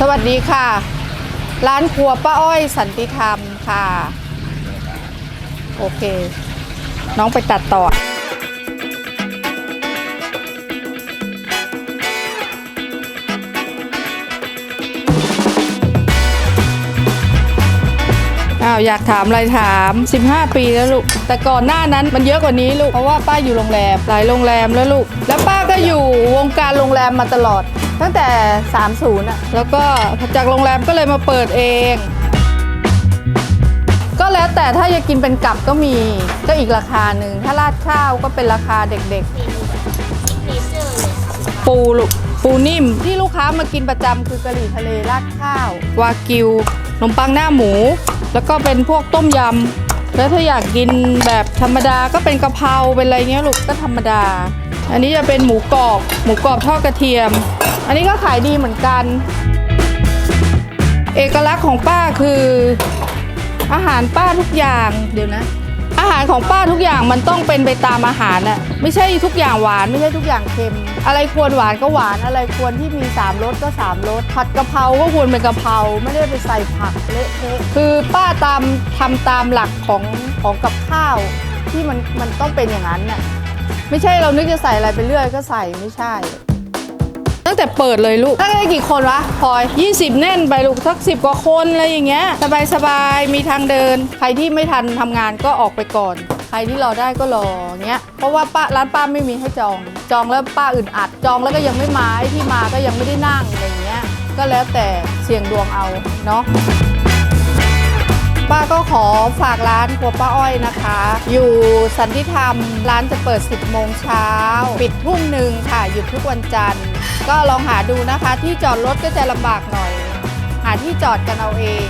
สวัสดีค่ะ ร้านครัวป้าอ้อยสันติธรรมค่ะ โอเค น้องไปตัดต่ออ้าวอยากถามอะไรถาม 15 ปีแล้วลูก แต่ก่อนหน้านั้นมันเยอะกว่านี้ลูก เพราะว่าป้าอยู่โรงแรม หลายโรงแรมแล้วลูก แล้วป้าก็อยู่วงการโรงแรมมาตลอด ตั้งแต่ 30อะแล้วก็จากโรงแรมก็เลยมาเปิดเอง ก็แล้วแต่ถ้าจะกินเป็นกับก็มีก็อีกราคาหนึ่งถ้าราดข้าวก็เป็นราคาเด็กๆ ปูลูกปูนิ่มที่ลูกค้ามากินประจำคือกะหรี่ทะเลราดข้าว วากิวขนมปังหน้าหมู แล้วก็เป็นพวกต้มยำแล้วถ้าอยากกินแบบธรรมดาก็เป็นกะเพราเป็นอะไรเงี้ยลูกก็ธรรมดา อันนี้จะเป็นหมูกรอบ หมูกรอบทอดกระเทียม อันนี้ก็ขายดีเหมือนกัน เอกลักษณ์ของป้าคือ อาหารป้าทุกอย่างเดี๋ยวนะ อาหารของป้าทุกอย่างมันต้องเป็นไปตามอาหารน่ะไม่ใช่ทุกอย่างหวานไม่ใช่ทุกอย่างเค็ม อะไรควรหวานก็หวานอะไรควรที่มีสามรสก็สามรสผัดกะเพราก็ควรเป็นกะเพราไม่ได้ไปใส่ผักเละเทะคือป้าตามทำตามหลักของของกับข้าว ที่มันมันต้องเป็นอย่างนั้นน่ะไม่ใช่เรานึกจะใส่อะไรไปเรื่อยก็ใส่ไม่ใช่ งแต่เปิดเลยลูกตั้งได้กี่คนวะพลอย 20 แน่นไปลูกสักสิบกว่าคนอะไรอย่างเงี้ยสบายสบายๆมีทางเดิน ใครที่ไม่ทันทำงานก็ออกไปก่อน ใครที่รอได้ก็รอเงี้ยเพราะว่าป้าร้านป้าไม่มีให้จอง จองแล้วป้าอึดอัด จองแล้วก็ยังไม่มาไอ้ที่มาก็ยังไม่ได้นั่งอะไรเงี้ยก็แล้วแต่เสี่ยงดวงเอาเนาะ ป้าก็ขอฝากร้านครัวป้าอ้อยนะคะ อยู่สันติธรรมร้านจะเปิด 10 โมงเช้า ปิดทุ่มหนึ่งค่ะ หยุดทุกวันจันทร์ ก็ลองหาดูนะคะ ที่จอดรถก็จะลำบากหน่อย หาที่จอดกันเอาเอง